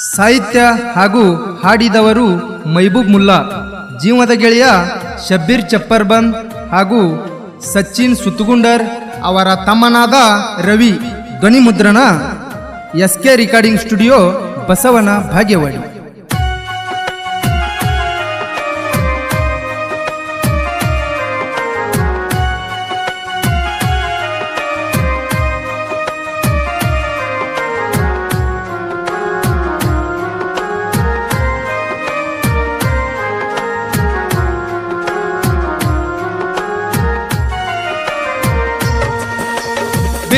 ಸಾಹಿತ್ಯ ಹಾಗೂ ಹಾಡಿದವರು ಮೈಬೂಬ್ ಮುಲ್ಲಾ ಜೀವದ ಗೆಳೆಯ ಶಬ್ಬೀರ್ ಚಪ್ಪರ್ಬಂದ್ ಹಾಗೂ ಸಚಿನ್ ಸುತ್ತುಗುಂಡರ್, ಅವರ ತಮ್ಮನಾದ ರವಿ ಧ್ವನಿ ಮುದ್ರಣ ಎಸ್ ಕೆ ರೆಕಾರ್ಡಿಂಗ್ ಸ್ಟುಡಿಯೋ ಬಸವನ ಭಾಗ್ಯವಾಡಿ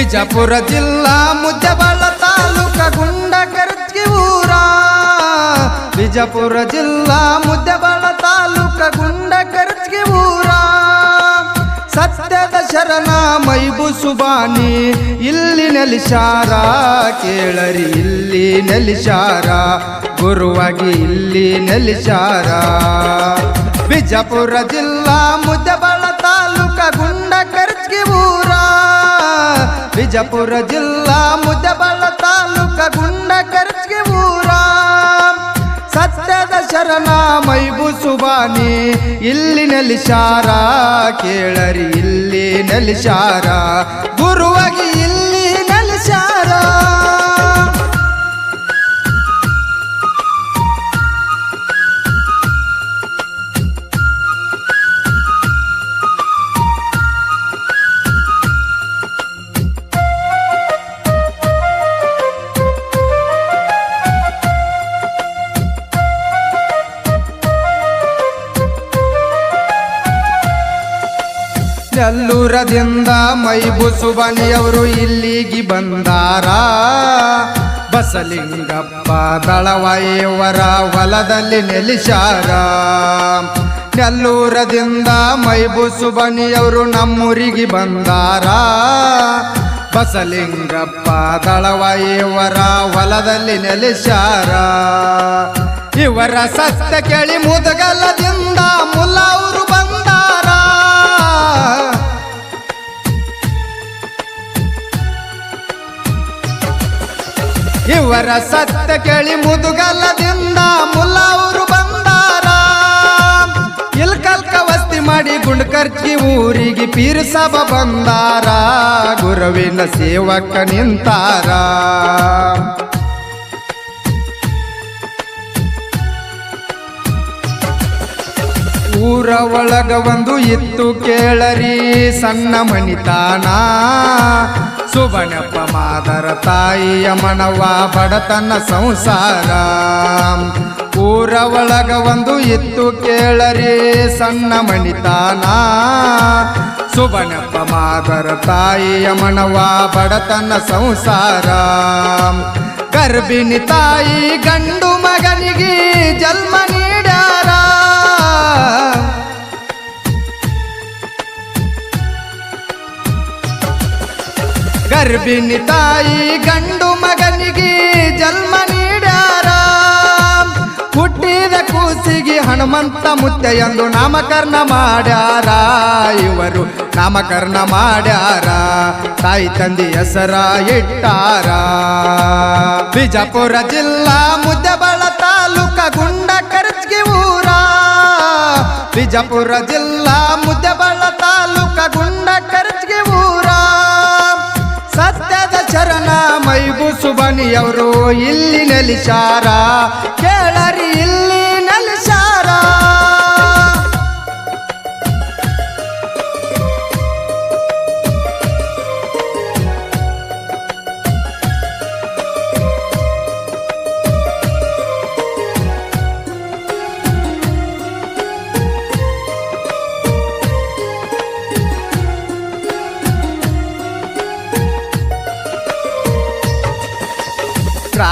ಬಿಜಾಪುರ ಜಿಲ್ಲಾ ಮುದ್ದಬಾಳ ತಾಲೂಕ ಗುಂಡಗರ್ಜಿ ಊರ. ಬಿಜಾಪುರ ಜಿಲ್ಲಾ ಮುದ್ದಬಾಳ ತಾಲೂಕ ಗುಂಡಗರ್ಜಿ ಊರ. ಸತ್ಯದ ಶರಣ ಮೈಬು ಸುಬಾನಿ ಇಲ್ಲಿ ನೆಲಿಶಾರ ಕೇಳರಿ, ಇಲ್ಲಿ ನೆಲಿಶಾರ ಗುರುವಾಗಿ, ಇಲ್ಲಿ ನೆಲಿಶಾರ ಬಿಜಾಪುರ ಜಿಲ್ಲಾ ಮುದ್ದಬಾಳ ಬಿಜಾಪುರ ಜಿಲ್ಲಾ ಮುದ್ದಬಳ ತಾಲೂಕ ಗುಂಡಕರ್ಜಿ ಊರ ಸತ್ಯದ ಶರಣ ಮೈಬು ಸುಬಾನಿ ಇಲ್ಲಿ ನಲಿಶಾರ ಕೇಳರಿ ಇಲ್ಲಿ ನಲಿಶಾರ ಗುರುವಾಗಿ ನೆಲ್ಲೂರದಿಂದ ಮೈಬು ಬನಿಯವರು ಇಲ್ಲಿಗೆ ಬಂದಾರ. ಬಸಲಿಂಗಪ್ಪ ದಳವಾಯಿಯವರ ಹೊಲದಲ್ಲಿ ನೆಲೆಸಾರ. ನೆಲ್ಲೂರದಿಂದ ಮೈಬು ಬನಿಯವರು ನಮ್ಮೂರಿಗೆ ಬಂದಾರ. ಬಸಲಿಂಗಪ್ಪ ದಳವಾಯಿಯವರ ಹೊಲದಲ್ಲಿ ನೆಲೆಸಾರ. ಇವರ ಸತ್ತ ಕೇಳಿ ಮುದಗಲದಿಂದ ಮುಲ್ಲವರು ಬಂದಾರ ಇವರ ಸತ್ಯ ಕೇಳಿ ಮುದುಗಲದಿಂದ ಮುಲ್ಲವರು ಬಂದಾರ. ಇಲ್ಕಲ್ಕ ವಸ್ತಿ ಮಾಡಿ ಗುಂಡ್ಕರ್ಜಿ ಊರಿಗೆ ಪೀರ್ಸಬ ಬಂದಾರ. ಗುರುವಿನ ಸೇವಕ ನಿಂತಾರ. ಊರ ಒಳಗ ಒಂದು ಇತ್ತು ಕೇಳರಿ ಸಣ್ಣ ಮಣಿತಾನ. ಸುಬಣಪ್ಪ ಮಾದರ ತಾಯಿಯ ಮನವ ಬಡತನ ಸಂಸಾರ. ಊರ ಒಳಗ ಒಂದು ಇತ್ತು ಕೇಳರಿ ಸಣ್ಣ ಮಣಿತಾನ. ಸುಬಣಪ್ಪ ಮಾದರ ತಾಯಿಯ ಮನವ ಬಡತನ ಸಂಸಾರ. ಗರ್ಭಿಣಿ ತಾಯಿ ಗಂಡು ಮಗನಿಗೆ ಜನ್ಮ ಗರ್ಭಿಣಿ ತಾಯಿ ಗಂಡು ಮಗನಿಗೆ ಜನ್ಮ ನೀಡ್ಯಾರ. ಹುಟ್ಟಿದ ಕೂಸಿಗೆ ಹನುಮಂತ ಮುತ್ಯ ಎಂದು ನಾಮಕರ್ಣ ಮಾಡ್ಯಾರ. ಇವರು ನಾಮಕರ್ಣ ಮಾಡ್ಯಾರ. ತಾಯಿ ತಂದೆ ಹೆಸರ ಇಟ್ಟಾರ. ಬಿಜಾಪುರ ಜಿಲ್ಲಾ ಮುದ್ದೆಬಳ ತಾಲೂಕ ಗುಂಡ ಕರ್ಜ್ಗಿ ಊರ. ಬಿಜಾಪುರ ಜಿಲ್ಲಾ ಮುದ್ದಬಾಳ ಸುಬನಿಯವರು ಇಲ್ಲಿ ನೆಲಿಸಾರ. ಕೇಳರಿ ಇಲ್ಲಿ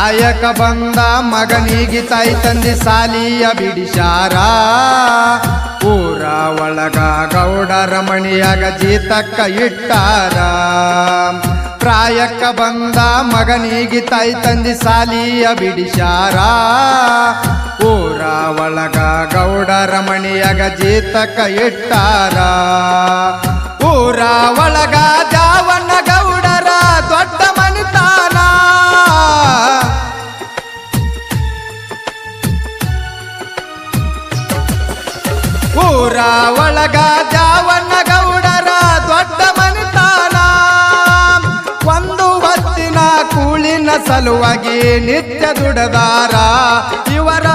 ಪ್ರಾಯಕ ಬಂದ ಮಗನಿಗೆ ತಾಯಿ ತಂದೆ ಸಾಲಿಯ ಬಿಡಿಸಾರ ಊರ ಒಳಗ ಗೌಡ ಮಣಿಯಾಗ ಜೀತಕ್ಕ ಇಟ್ಟಾರ? ಪ್ರಾಯಕ್ಕ ಬಂದ ಮಗನಿಗೆ ತಾಯಿ ತಂದೆ ಸಾಲಿಯ ಬಿಡಿಶಾರ? ಊರ ಒಳಗ ಗೌಡ ಮಣಿಯಾಗ ಜೀತಕ್ಕ ಇಟ್ಟಾರ? ಊರ ಒಳಗ ಜಾವಣ್ಣ ಸಲುವಾಗಿ ನಿತ್ಯ ದುಡದಾರ ಇವರ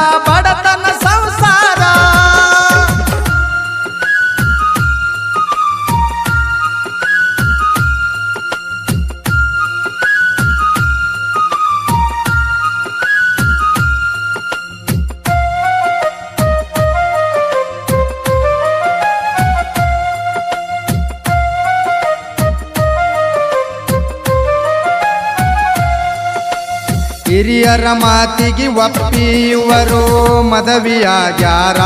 ಹಿರಿಯರ ಮಾತಿಗೆ ಒಪ್ಪಿಯುವರು ಮದವಿಯಾಗ್ಯಾರ.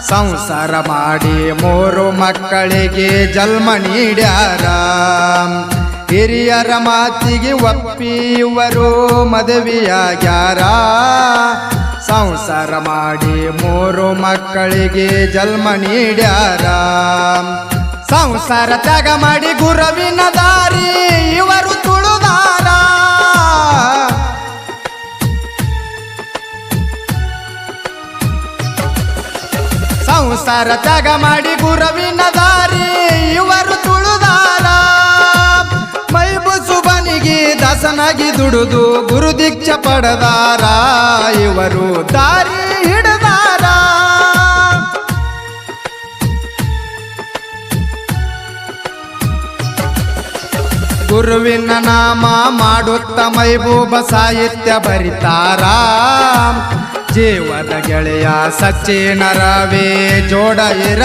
ಸಂಸಾರ ಮಾಡಿ ಮೂರು ಮಕ್ಕಳಿಗೆ ಜನ್ಮ ನೀಡ್ಯಾರ. ಹಿರಿಯರ ಮಾತಿಗೆ ಒಪ್ಪಿಯುವರು ಮದುವೆಯಾಗ್ಯಾರ. ಸಂಸಾರ ಮಾಡಿ ಮೂರು ಮಕ್ಕಳಿಗೆ ಜನ್ಮ ನೀಡ್ಯಾರ. ಸಂಸಾರ ತ್ಯಾಗ ಮಾಡಿ ಗುರವಿನ ಸಂಸಾರ ತ್ಯಾಗ ಮಾಡಿ ಗುರವಿನ ದಾರಿ, ಇವರು ತುಳುದಾರ. ಮೈಬುಸುಬನಿಗೆ ದಾಸನಾಗಿ ದುಡುದು ಗುರು ದೀಕ್ಷ ಪಡೆದಾರ, ಇವರು ದಾರಿ ಹಿಡದಾರ. ಗುರುವಿನ ನಾಮ ಮಾಡುತ್ತ ಮೈಬೂಬ ಸಾಹಿತ್ಯ ಬರಿತಾರ. ಜೀವದ ಗೆಳೆಯ ಸಚ್ಚಿನ ರವೇ ಜೋಡ ಇರ